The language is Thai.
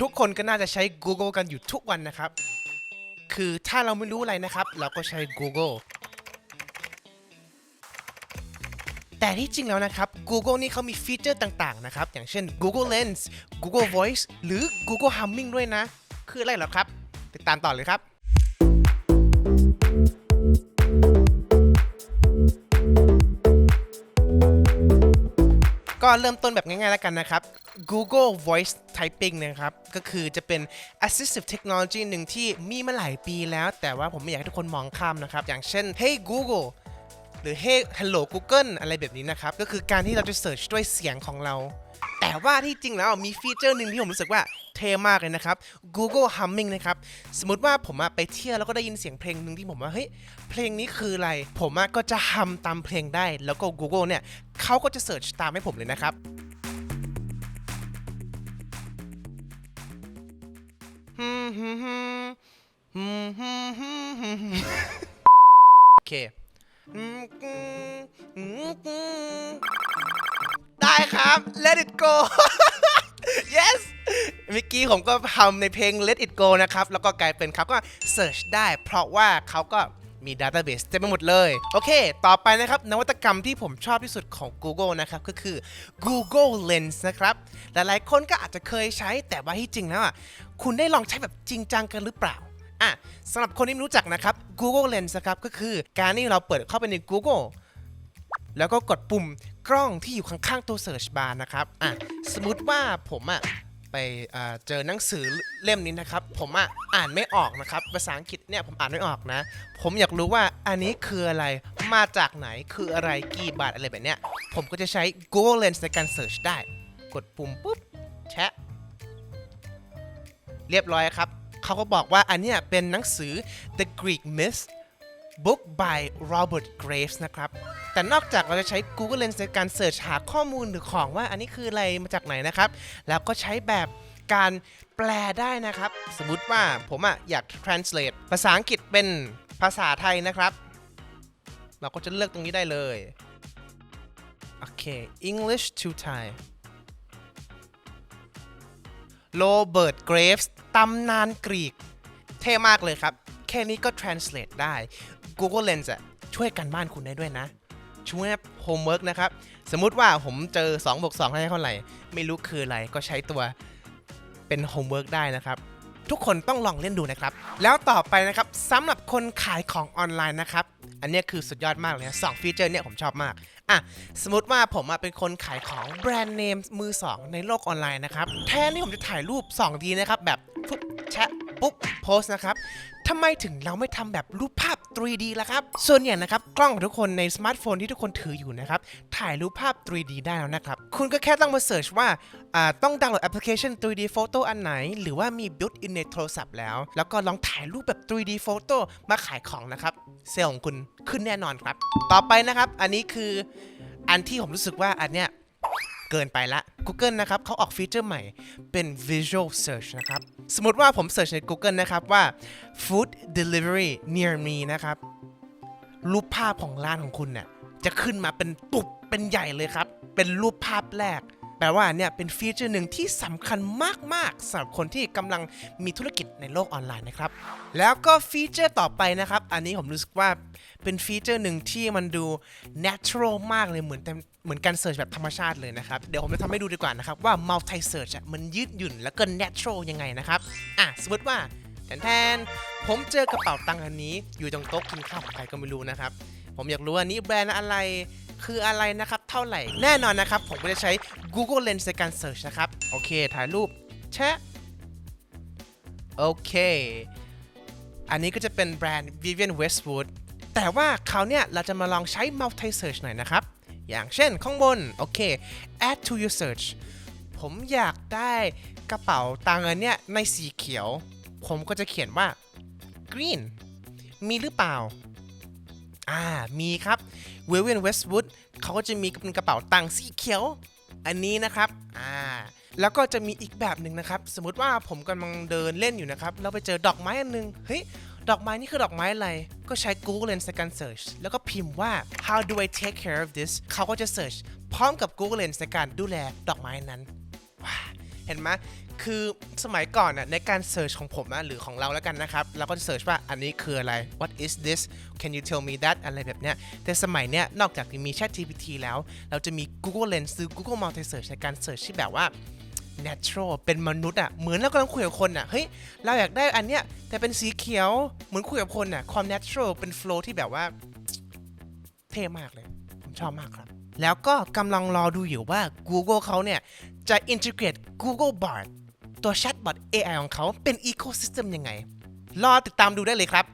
ทุกคนก็น่าจะใช้ Google กันอยู่ทุกวันนะครับ คือถ้าเราไม่รู้อะไรนะครับ เราก็ใช้ Google แต่ที่จริงแล้วนะครับ Google นี่เขามีฟีเจอร์ต่าง ๆ นะครับ อย่างเช่น Google Lens Google Voice หรือ Google Humming ด้วยนะ คืออะไรหรอครับ ติดตามต่อเลยครับ ก็เริ่มต้นแบบง่ายๆแล้วกันนะครับ Google Voice Typing นะครับ ก็คือจะเป็น assistive technology หนึ่งที่มีมาหลายปีแล้ว แต่ว่าผมไม่อยากให้ทุกคนมองข้ามนะครับ อย่างเช่น Hey Google หรือ Hey Hello Google อะไรแบบนี้นะครับ ก็คือการที่เราจะ search ด้วยเสียงของเรา แต่ว่าที่จริงแล้วมีฟีเจอร์หนึ่งที่ผมรู้สึกว่า ท่มากเลยนะครับ Google Humming นะครับ สมมติว่าผมไปเที่ยวแล้วก็ได้ยินเสียงเพลงหนึ่งที่ผมว่าเฮ้ยเพลงนี้คืออะไร ผมก็จะฮัมตามเพลงได้ แล้วก็ Google เนี่ยเขาก็จะเสิร์ชตามให้ผมเลยนะครับโอเคได้ครับ Let it go yes มื่อกี้ผมก็ทำในเพลง Let it go นะครับ แล้วก็กลายเป็นเขาก็ search ได้ เพราะว่าเขาก็มี database เต็มไปหมดเลย โอเค ต่อไปนะครับ นวัตกรรมที่ผมชอบที่สุดของ Google นะครับ ก็คือ Google Lens นะครับ หลายๆคนก็อาจจะเคยใช้แต่ว่าที่จริงแล้วอะคุณได้ลองใช้แบบจริงจังกันหรือเปล่าอะสำหรับคนที่ไม่รู้จักนะครับ Google Lens นะครับก็คือการที่เราเปิดเข้าไปใน Google แล้วก็กดปุ่มกล้องที่อยู่ข้างๆตัว Search Bar นะครับอะสมมติว่าผมอะ ไปเจอหนังสือเล่มนี้นะครับ ผมอะอ่านไม่ออกนะครับ ภาษาอังกฤษเนี่ยผมอ่านไม่ออกนะ ผมอยากรู้ว่าอันนี้คืออะไรมาจากไหนคืออะไรกี่บาทอะไรแบบเนี้ยผมก็จะใช้ Google Lens ในการ Search ได้ กดปุ่มปุ๊บแชะ เรียบร้อยครับ เขาก็บอกว่าอันเนี้ยเป็นหนังสือ The Greek Myth Book by Robert Graves นะครับ แต่นอกจากเราจะใช้ Google Lens ในการเสิร์ชหาข้อมูลหรือของว่าอันนี้คืออะไรมาจากไหนนะครับ แล้วก็ใช้แบบการแปลได้นะครับ สมมติว่าผมอะอยาก translate ภาษาอังกฤษเป็นภาษาไทยนะครับ เราก็จะเลือกตรงนี้ได้เลย โอเค English to Thai โรเบิร์ตเกรฟส์ตำนานกรีก เท่มากเลยครับ แค่นี้ก็ translate ได้ Google Lens อะช่วยกันบ้านคุณได้ด้วยนะ ช่วยโฮมเวิร์กนะครับ สมมุติว่าผมเจอ2บวก2ให้เท่าไหร่ ไม่รู้คืออะไรก็ใช้ตัวเป็นโฮมเวิร์กได้นะครับ ทุกคนต้องลองเล่นดูนะครับ แล้วต่อไปนะครับสำหรับคนขายของออนไลน์นะครับ อันเนี้ยคือสุดยอดมากเลยนะสองฟีเจอร์เนี่ยผมชอบมากอะสมมติว่าผมอะเป็นคนขายของแบรนด์เนมมือ 2 ในโลกออนไลน์นะครับ แทนที่ผมจะถ่ายรูป 2D นะครับแบบปุ๊บแชะปุ๊บโพสต์นะครับทำไมถึงเราไม่ทำแบบรูปภาพ 3D แล่ะครับ ส่วนใหญ่นะครับ กล้องของทุกคนในสมาร์ทโฟนที่ทุกคนถืออยู่นะครับ ถ่ายรูปภาพ 3D ได้แล้วนะครับ คุณก็แค่ต้องมาเสิร์ชว่าอ่าต้องดาวน์โหลดแอปพลิเคชัน 3D Photo อันไหน หรือว่ามี built in ในโทรศัพท์แล้ว แล้วก็ลองถ่ายรูปแบบ 3D Photo มาขายของนะครับเซลล์ของคุณขึ้นแน่นอนครับ ต่อไปนะครับ อันนี้คืออันที่ผมรู้สึกว่าอันเนี้ย เกินไปละ Google นะครับเขาออกฟีเจอร์ใหม่เป็น Visual Search นะครับ สมมติว่าผมเสิร์ชใน Google นะครับว่า Food Delivery near me นะครับ รูปภาพของร้านของคุณเนี่ยจะขึ้นมาเป็นตุบเป็นใหญ่เลยครับ เป็นรูปภาพแรก แปลว่าเนี่ยเป็นฟีเจอร์หนึ่งที่สำคัญมากๆสำหรับคนที่กำลังมีธุรกิจในโลกออนไลน์นะครับ แล้วก็ฟีเจอร์ต่อไปนะครับ อันนี้ผมรู้สึกว่าเป็นฟีเจอร์หนึ่งที่มันดู natural มากเลยเหมือนแต่เหมือนการเสิร์ชแบบธรรมชาติเลยนะครับ เดี๋ยวผมจะทำให้ดูดีกว่านะครับ ว่า multi search มันยืดหยุ่นแล้วก็ natural ยังไงนะครับ อะสมมติว่าแทนแทนๆผมเจอกระเป๋าตังค์อันนี้ อยู่ตรงโต๊ะกินข้าวของใครก็ไม่รู้นะครับ ผมอยากรู้ว่านี้แบรนด์อะไรคืออะไรนะครับ เท่าไหร่ แน่นอนนะครับ ผมก็จะใช้ Google Lens ในการ search นะครับ โอเค ถ่ายรูปแชะโอเค อันนี้ก็จะเป็นแบรนด์ Vivienne Westwood แต่ว่าคราวเนี้ยเราจะมาลองใช้ multi search หน่อยนะครับ อย่างเช่นข้างบน โอเค add to your search ผมอยากได้กระเป๋าตังค์อันเนี้ยในสีเขียว ผมก็จะเขียนว่า green มีหรือเปล่า อ่า มีครับ w i l l i a m Westwood เขาก็จะมีเป็นกระเป๋าตังค์สีเขียว อันนี้นะครับ อ่า แล้วก็จะมีอีกแบบหนึ่งนะครับ สมมติว่าผมกำลังเดินเล่นอยู่นะครับ แล้วไปเจอดอกไม้อันหนึง เฮ้ย ดอกไม้นี่คือดอกไม้อะไร ก็ใช้ Google Lens ในการ search แล้วก็พิมพ์ว่า how do I take care of this เขาก็จะ search พร้อมกับ Google Lens ในการดูแลดอกไม้นั้น เห็นไหมคือสมัยก่อนน่ะในการเ e ิร์ชของผมนะหรือของเราแล้วกันนะครับ เราก็จะเ e ิร์ชว่าอันนี้คืออะไร what is this can you tell me that อะไรแบบเนี้ยแต่สมัยเนี้ยนอกจากจะมี Chat GPT แล้ว เราจะมี Google Lens หรือ Google Multi Search ในการเ e ิร์ชที่แบบว่า natural เป็นมนุษย์อะเหมือนเรากำลังคุยกับคนอะเฮ้ยเราอยากได้อันเนี้ยแต่เป็นสีเขียวเหมือนคุยกับคนอะความ natural เป็น flow ที่แบบว่า เท่มากเลย ผมชอบมากครับ แล้วก็กำลังรอดูอยู่ว่า Google เขาเนี่ย จะ integrate Google Bard ตัว chatbot AI ของเขาเป็น ecosystem ยังไง รอติดตามดูได้เลยครับ